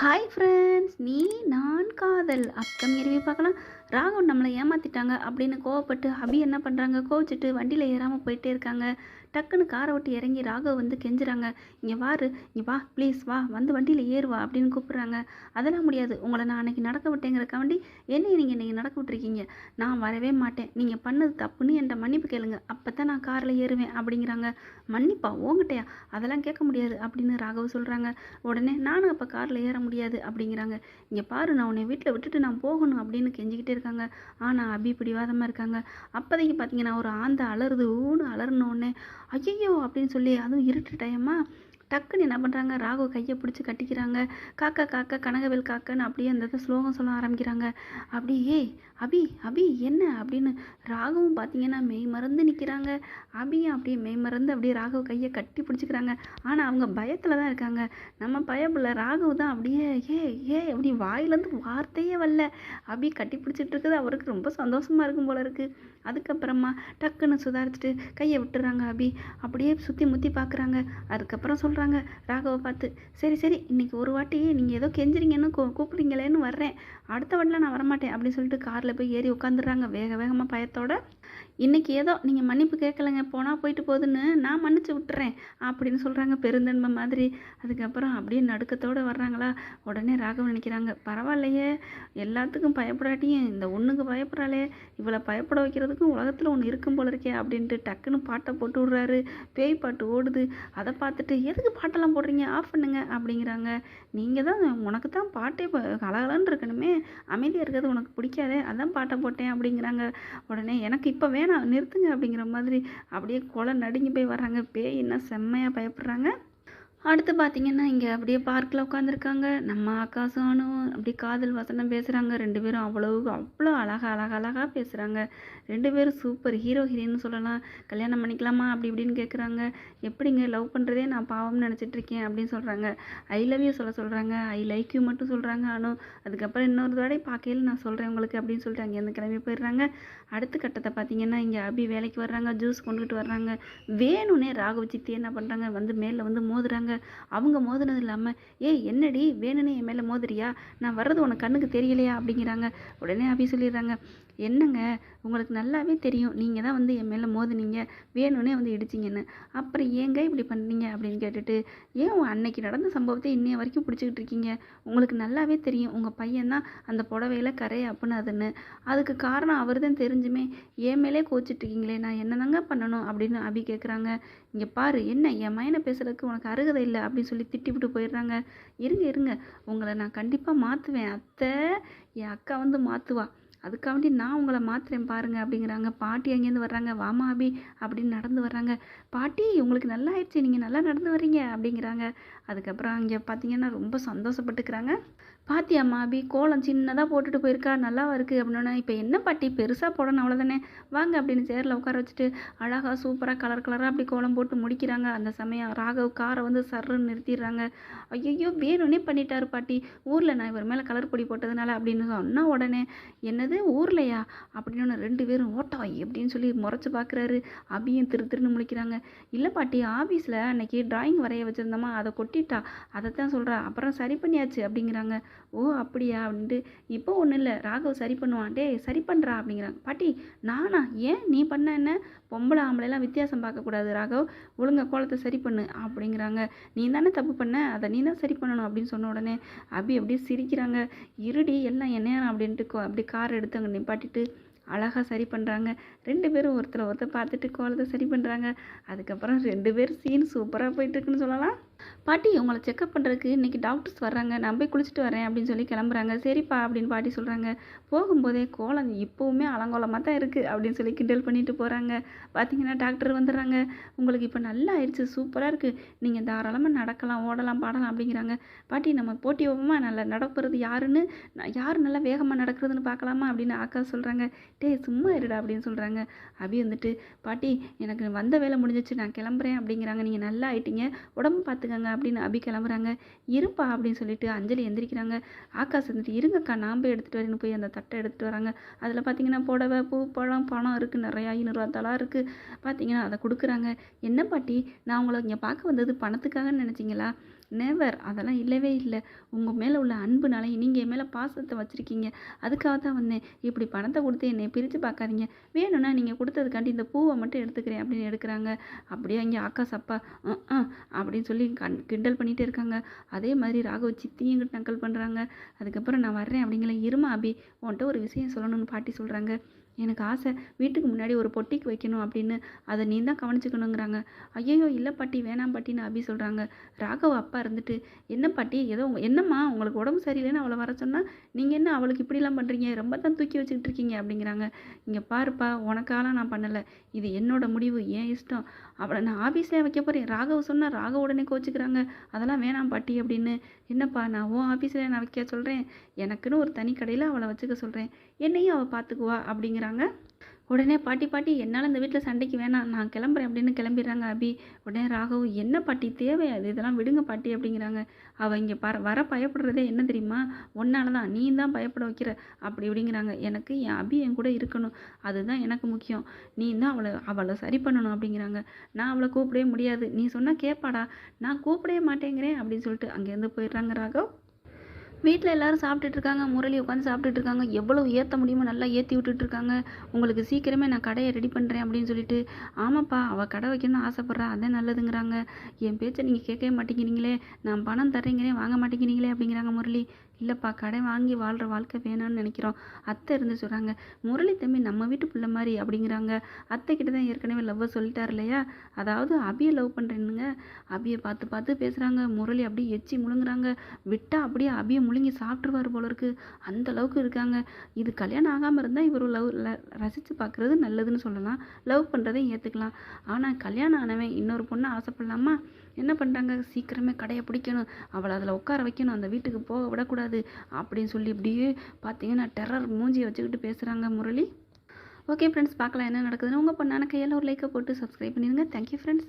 Hi friends நீ நான் காதல். அப்கமிங் ரிவ்யூ பார்க்கலாம். ராகவன் நம்மளை ஏமாற்றிட்டாங்க அப்படின்னு கோவப்பட்டு அபி என்ன பண்ணுறாங்க கோவச்சிட்டு வண்டியில் ஏறாமல் போயிட்டே இருக்காங்க. டக்குன்னு காரை விட்டு இறங்கி ராகவ் வந்து கெஞ்சுறாங்க. இங்கே வாரு இங்கே வா ப்ளீஸ் வா வந்து வண்டியில் ஏறுவா அப்படின்னு கூப்பிட்றாங்க. அதெல்லாம் முடியாது. உங்களை நான் அன்றைக்கி நடக்க விட்டேங்கிறக்காண்டி என்னையை நீங்கள் இன்றைக்கி நடக்க விட்டுருக்கீங்க. நான் வரவே மாட்டேன். நீங்கள் பண்ணது தப்புன்னு என்கிட்ட மன்னிப்பு கேளுங்க. அப்போ தான் நான் காரில் ஏறுவேன் அப்படிங்கிறாங்க. மன்னிப்பா? ஓங்கிட்டையா அதெல்லாம் கேட்க முடியாது அப்படின்னு ராகவ் சொல்கிறாங்க உடனே நானும் அப்போ காரில் ஏற முடியாது அப்படிங்கிறாங்க. இங்கே பாரு நான் உன்னை வீட்டில் விட்டுட்டு நான் போகணும் அப்படின்னு கெஞ்சிக்கிட்டே இருக்காங்க. ஆனால் அபி பிடிவாதமாக இருக்காங்க. அப்போதைக்கு பார்த்தீங்கன்னா ஒரு ஆந்த அலறுது ஊன்னு அலறினோடனே ஐயையோ அப்படின்னு சொல்லி அதுவும் இருட்டு டைமா டக்குன்னு என்ன பண்ணுறாங்க ராகவ் கையை பிடிச்சி கட்டிக்கிறாங்க. காக்கா காக்கா கனகவேல் காக்கன்னு அப்படியே அந்த இதை ஸ்லோகம் சொல்ல ஆரம்பிக்கிறாங்க. அப்படியே அபி அபி என்ன? அப்படின்னு ராகவும் பார்த்தீங்கன்னா மெய் மறந்து நிற்கிறாங்க அபியும் அப்படியே மெய் மறந்து அப்படியே ராகவ் கையை கட்டி பிடிச்சிக்கிறாங்க. ஆனால் அவங்க பயத்தில் தான் இருக்காங்க. நம்ம பயப்பில்ல ராகவ் தான் அப்படியே ஏ ஏ அப்படி வாயிலேருந்து வார்த்தையே வரல. அபி கட்டி பிடிச்சிட்டு இருக்குது. அவருக்கு ரொம்ப சந்தோஷமாக இருக்கும் போல இருக்குது அதுக்கப்புறமா டக்குன்னு சுதாரிச்சுட்டு கையை விட்டுறாங்க அபி. அப்படியே சுற்றி முற்றி பார்க்குறாங்க அதுக்கப்புறம் சொல்கிறாங்க ராகவை பார்த்து சரி சரி இன்னைக்கு ஒரு வாட்டி நீங்கள் ஏதோ கெஞ்சுறீங்கன்னு கூ கூப்பிடுறீங்களேன்னு வர்றேன். அடுத்த வாட்டிலாம் நான் வரமாட்டேன். அப்படின்னு சொல்லிட்டு காரில் போய் ஏறி உட்காந்துடுறாங்க வேக வேகமாக பயத்தோட இன்றைக்கி ஏதோ நீங்கள் மன்னிப்பு கேட்கலங்க போனால் போயிட்டு போகுதுன்னு நான் மன்னிச்சு விட்டுறேன் அப்படின்னு சொல்கிறாங்க பெருந்தன்மை மாதிரி. அதுக்கப்புறம் அப்படியே நடுக்கத்தோடு வர்றாங்களா? உடனே ராகவன் நினைக்கிறாங்க பரவாயில்லையே எல்லாத்துக்கும் பயப்படாட்டியும் இந்த ஒன்றுக்கு பயப்படாளே இவளை பயப்பட வைக்கிறதுக்கும் உலகத்தில் ஒன்று இருக்கும் போல இருக்கே அப்படின்ட்டு டக்குன்னு பாட்டை போட்டு விட்றாரு. பேய் பாட்டு ஓடுது. அதை பார்த்துட்டு எதுக்கு பாட்டெல்லாம் போடுறீங்க? ஆஃப் பண்ணுங்க அப்படிங்கிறாங்க. நீங்கள் தான் உனக்கு தான் பாட்டே ப- கலகலன்னு இருக்கணுமே. அமைதியாக இருக்கிறது உனக்கு பிடிக்காதே அதான் பாட்டை போட்டேன் அப்படிங்கிறாங்க. உடனே எனக்கு இப்போ வேணாம் நிறுத்துங்க அப்படிங்கிற மாதிரி அப்படியே கொலை நடுங்கி போய் வர்றாங்க. பேய் என்ன செம்மையாக பயப்படுறாங்க. அடுத்து பார்த்தீங்கன்னா இங்கே அப்படியே பார்க்கில் உட்காந்துருக்காங்க நம்ம ஆகாசும் அனுவும் அப்படியே காதல் வசனம் பேசுகிறாங்க ரெண்டு பேரும் அவ்வளோ அவ்வளோ அழகாக அழகாக அழகாக பேசுகிறாங்க ரெண்டு பேரும் சூப்பர் ஹீரோ ஹீரோன்னு சொல்லலாம். கல்யாணம் பண்ணிக்கலாமா? அப்படி இப்படின்னு கேட்குறாங்க எப்படிங்க லவ் பண்ணுறதே நான் பாவம்னு நினச்சிட்டு இருக்கேன் அப்படின்னு சொல்கிறாங்க ஐ லவ் யூ சொல்ல சொல்கிறாங்க ஐ லைக் யூ மட்டும் சொல்கிறாங்க அனு. அதுக்கப்புறம் இன்னொரு தடவை பார்க்கையில் நான் சொல்கிறேன் உங்களுக்கு அப்படின்னு சொல்லிட்டு அங்கேருந்து கிளம்பி போயிடுறாங்க. அடுத்த கட்டத்தை பார்த்தீங்கன்னா இங்கே அபி வேலைக்கு வர்றாங்க. ஜூஸ் கொண்டுகிட்டு வர்றாங்க. வேணும்னே ராகவ சித்தி என்ன பண்ணுறாங்க வந்து மேலே வந்து மோதுறாங்க. அவங்க மோதினது இல்லாமல் ஏய் என்னடி? வேணும்னே என் மேலே மோதிரியா நான் வர்றது உனக்கு கண்ணுக்கு தெரியலையா? அப்படிங்கிறாங்க. உடனே அபி சொல்லிடுறாங்க என்னங்க? உங்களுக்கு நல்லாவே தெரியும். நீங்கள் தான் வந்து என் மேலே மோதுனீங்க. வேணும்னே வந்து இடிச்சிங்கன்னு. அப்புறம் ஏங்க இப்படி பண்ணீங்க அப்படின்னு கேட்டுட்டு ஏன் உன் அன்னைக்கு நடந்த சம்பவத்தை இன்னைய வரைக்கும் பிடிச்சிக்கிட்டு இருக்கீங்க? உங்களுக்கு நல்லாவே தெரியும். உங்கள் பையன் தான் அந்த புடவையில் கரையை அப்புனாதுன்னு. அதுக்கு காரணம் அவர் தான் தெரிஞ்சுமே. என் மேலே கோச்சிட்ருக்கீங்களே நான் என்னதாங்க பண்ணணும்? அப்படின்னு அபி கேட்குறாங்க இங்கே பாரு என்ன? என் மயனை பேசுகிறதுக்கு உனக்கு அருகதை இல்லை. அப்படின்னு சொல்லி திட்டி விட்டு போயிடுறாங்க. இருங்க இருங்க. உங்களை நான் கண்டிப்பாக மாற்றுவேன் அத்தை என் அக்கா வந்து மாற்றுவா அதுக்காண்டி நான் உங்களை மாத்திரேன் பாருங்க அப்படிங்கிறாங்க. பாட்டி அங்கேருந்து வர்றாங்க. வாமா அபி அப்படின்னு நடந்து வர்றாங்க. பாட்டி உங்களுக்கு நல்லா ஆயிடுச்சு. நீங்கள் நல்லா நடந்து வர்றீங்க அப்படிங்கிறாங்க. அதுக்கப்புறம் அங்கே பார்த்தீங்கன்னா ரொம்ப சந்தோஷப்பட்டுக்கிறாங்க. பாத்தியாம்மா அபி கோலம் சின்னதாக போட்டுட்டு போயிருக்கா நல்லாவா இருக்குது அப்படின்னா இப்போ என்ன பாட்டி பெருசாக போடணும் அவ்வளோதானே வாங்க அப்படின்னு சேரில் உட்கார வச்சுட்டு அழகாக சூப்பராக கலர் கலராக அப்படி கோலம் போட்டு முடிக்கிறாங்க. அந்த சமயம் ராகவ் காரை வந்து சர்ன்னு நிறுத்திடுறாங்க. ஐயோ வேணும்னே பண்ணிட்டாரு பாட்டி. ஊரில் நான் இவர் மேலே கலர் பொடி போட்டதுனால அப்படின்னு சொன்னா உடனே என்னது ஊர்லையா? அப்படின்னு ரெண்டு பேரும் ஓட்டா எப்படின்னு சொல்லி முறைச்சி பார்க்குறாரு அபியும் திரு திருன்னு முழிக்கிறாங்க. இல்லை பாட்டி ஆஃபீஸில் அன்னைக்கு டிராயிங் வரைய வச்சுருந்தோமா அதை கொட்டிட்டா அதை தான் சொல்கிறா அப்புறம் சரி பண்ணியாச்சு அப்படிங்கிறாங்க. ஓ அப்படியா? அப்படின்ட்டு இப்போ ஒன்றும் இல்லை. ராகவ் சரி பண்ணுவான். டே சரி பண்ணுறா அப்படிங்கிறாங்க. பாட்டி நானா? ஏன்? நீ பண்ண என்ன? பொம்பளை ஆம்பளைலாம் வித்தியாசம் பார்க்கக்கூடாது ராகவ். ஒழுங்க கோலத்தை சரி பண்ணு அப்படிங்கிறாங்க. நீ தானே தப்பு பண்ண? அதை நீ தான் சரி பண்ணணும் அப்படின்னு சொன்ன உடனே அபி அப்படியே சிரிக்கிறாங்க. இருடி எல்லாம் என்ன அப்படின்ட்டு கோ- அப்படியே கார் எடுத்து அங்கே நிப்பாட்டிட்டு அழகாக சரி பண்ணுறாங்க ரெண்டு பேரும் ஒருத்தர் ஒருத்தர் பார்த்துட்டு கோலத்தை சரி பண்ணுறாங்க அதுக்கப்புறம் ரெண்டு பேரும் சீன் சூப்பராக போயிட்டுருக்குன்னு சொல்லலாம். பாட்டி உங்களை செக்அப் பண்ணுறதுக்கு இன்றைக்கி டாக்டர்ஸ் வர்றாங்க. நான் போய் குளிச்சுட்டு வரேன் அப்படின்னு சொல்லி கிளம்புறாங்க. சரிப்பா அப்படின்னு பாட்டி சொல்கிறாங்க போகும்போதே கோலம் இப்போவுமே அலங்கோலமாக தான் இருக்குது அப்படின்னு சொல்லி கிண்டல் பண்ணிட்டு போகிறாங்க பார்த்தீங்கன்னா டாக்டர் வந்துடுறாங்க. உங்களுக்கு இப்போ நல்லா ஆயிடுச்சு சூப்பராக இருக்குது நீங்கள் தாராளமாக நடக்கலாம் ஓடலாம் பாடலாம் அப்படிங்கிறாங்க. பாட்டி நம்ம போட்டி வைப்போமா நல்லா நடப்புறது யாருன்னு? நான் யார் நல்லா வேகமாக நடக்கிறதுன்னு பார்க்கலாமா? அப்படின்னு ஆக்கா சொல்கிறாங்க டே சும்மா இருடா அப்படின்னு சொல்கிறாங்க அபி வந்துட்டு பாட்டி எனக்கு வந்த வேலை முடிஞ்சிச்சு. நான் கிளம்புறேன் அப்படிங்கிறாங்க. நீங்கள் நல்லா ஆயிட்டீங்க. உடம்பு பார்த்துக்கங்க அப்படின்னு அபி கிளம்புறாங்க. இருப்பா அப்படின்னு சொல்லிட்டு அஞ்சலி எந்திரிக்கிறாங்க. ஆகாஷ் வந்துட்டு இருங்கக்கா நாம் போய் எடுத்துகிட்டு வரேன்னு போய் அந்த தட்டை எடுத்துகிட்டு வராங்க. அதில் பார்த்தீங்கன்னா புடவை பூ பழம் பணம் இருக்குது நிறையா ஐநூறுரூவா தலா இருக்குது பார்த்தீங்கன்னா அதை கொடுக்குறாங்க. என்ன பாட்டி நான் உங்களை இங்கே பார்க்க வந்தது பணத்துக்காகன்னு நினச்சிங்களா? நெவர் அதெல்லாம் இல்லவே இல்லை. உங்கள் மேலே உள்ள அன்புனால நீங்கள் என் மேலே பாசத்தை வச்சுருக்கீங்க. அதுக்காக தான் வந்தேன். இப்படி பணத்தை கொடுத்து என்னை பிரித்து பார்க்காதீங்க. வேணும்னா நீங்கள் கொடுத்ததுக்காண்டி இந்த பூவை மட்டும் எடுத்துக்கிறேன் அப்படின்னு எடுக்கிறாங்க. அப்படியே அங்கே ஆகாஷ் அப்பா "அஹ், அப்படின்னு சொல்லி கண் கிண்டல் பண்ணிகிட்டே இருக்காங்க. அதே மாதிரி ராகவ் சித்தியும் நக்கல் பண்ணுறாங்க அதுக்கப்புறம் நான் வர்றேன் அப்படிங்கிற இருமா அபி உன்கிட்ட ஒரு விஷயம் சொல்லணும்னு பாட்டி சொல்கிறாங்க எனக்கு ஆசை வீட்டுக்கு முன்னாடி ஒரு பொட்டிக்கு வைக்கணும் அப்படின்னு. அதை நீ தான் கவனிச்சுக்கணுங்கிறாங்க. ஐயோ இல்லை பாட்டி வேணாம் பாட்டின்னு அபி சொல்கிறாங்க ராகவ் அப்பா இருந்துட்டு என்ன பாட்டி ஏதோ என்னம்மா உங்களுக்கு உடம்பு சரியில்லைன்னு அவளை வர சொன்னால் நீங்கள் என்ன அவளுக்கு இப்படிலாம் பண்ணுறீங்க ரொம்ப தான் தூக்கி வச்சுக்கிட்டு இருக்கீங்க அப்படிங்கிறாங்க. இங்கே பாருப்பா உனக்காலாம் நான் பண்ணலை. இது என்னோட முடிவு ஏன் இஷ்டம். அவளை நான் ஆஃபீஸில் வைக்க போகிறேன் ராகவ் சொன்னால் ராகவ் உடனே கோச்சிக்கிறாங்க. அதெல்லாம் வேணாம் பாட்டி அப்படின்னு. என்னப்பா நான் ஓ ஆஃபீஸில் நான் வைக்க சொல்கிறேன் எனக்குன்னு ஒரு தனி கடையில் அவளை வச்சுக்க சொல்கிறேன் என்னையும் அவள் பார்த்துக்குவா அப்படிங்கிறாங்க. உடனே பாட்டி பாட்டி என்னால் இந்த வீட்டில் சண்டைக்கு வேணாம். நான் கிளம்புறேன் அப்படின்னு கிளம்பிடுறாங்க அபி. உடனே ராகவ் என்ன பாட்டி தேவையாது இதெல்லாம் விடுங்க பாட்டி அப்படிங்கிறாங்க. அவள் இங்கே பர வர பயப்படுறதே என்ன தெரியுமா? ஒன்னால தான் நீ தான் பயப்பட வைக்கிற. அப்படி இப்படிங்கிறாங்க. எனக்கு என் அபி என் கூட இருக்கணும். அதுதான் எனக்கு முக்கியம். நீ தான் அவளை அவளை சரி பண்ணணும் அப்படிங்கிறாங்க. நான் அவளை கூப்பிடவே முடியாது. நீ சொன்னால் கேட்பாடா நான் கூப்பிடவே மாட்டேங்கிறேன் அப்படின்னு சொல்லிட்டு அங்கேருந்து போயிடுறாங்க ராகவ். வீட்டில் எல்லாரும் சாப்பிட்டுட்டு இருக்காங்க முரளி உட்காந்து சாப்பிட்டுட்டு இருக்காங்க எவ்வளோ ஏற்ற முடியுமோ நல்லா ஏற்றி விட்டுட்டு இருக்காங்க உங்களுக்கு சீக்கிரமே நான் கடையை ரெடி பண்ணுறேன் அப்படின்னு சொல்லிட்டு ஆமாப்பா அவள் கடை வைக்கணும்னு ஆசைப்பட்றா அதான் நல்லதுங்கிறாங்க. என் பேச்சை நீங்கள் கேட்கவே மாட்டேங்கிறீங்களே நான் பணம் தர்றேங்கிறேன் வாங்க மாட்டேங்கிறீங்களே அப்படிங்கிறாங்க முரளி. இல்லைப்பா கடை வாங்கி வாழ்கிற வாழ்க்கை வேணாம்னு நினைக்கிறோம். அத்தை இருந்து சொல்கிறாங்க முரளி தம்பி நம்ம வீட்டு பிள்ளை மாதிரி அப்படிங்கிறாங்க. அத்தை கிட்ட தான் ஏற்கனவே லவ்வை சொல்லிட்டார் இல்லையா? அதாவது அபியை லவ் பண்ணுறேனுங்க அபியை பார்த்து பார்த்து பேசுகிறாங்க முரளி அப்படியே எச்சி முழுங்குறாங்க. விட்டால் அப்படியே அபியை முழுங்கி சாப்பிட்ருவார் போல இருக்கு. அந்த அளவுக்கு இருக்காங்க. இது கல்யாணம் ஆகாமல் இருந்தால் இவர் லவ் ரசித்து பார்க்குறது நல்லதுன்னு சொல்லலாம். லவ் பண்ணுறதையும் ஏற்றுக்கலாம் ஆனால் கல்யாணம் ஆனவன் இன்னொரு பொண்ணை ஆசைப்படலாமா? என்ன பண்ணுறாங்க சீக்கிரமே கடையை பிடிக்கணும். அவளை அதில் உட்கார வைக்கணும். அந்த வீட்டுக்கு போக விடக்கூடாது அப்படின்னு சொல்லி இப்படியே பார்த்தீங்கன்னா டெரர் மூஞ்சியை வச்சுக்கிட்டு பேசுகிறாங்க முரளி. ஓகே ஃப்ரெண்ட்ஸ் பார்க்கலாம் என்ன நடக்குதுன்னு. உங்கள் பொண்ணான கையில் ஒரு லைக்கை போட்டு சப்ஸ்கிரைப் பண்ணிடுங்க. Thank you friends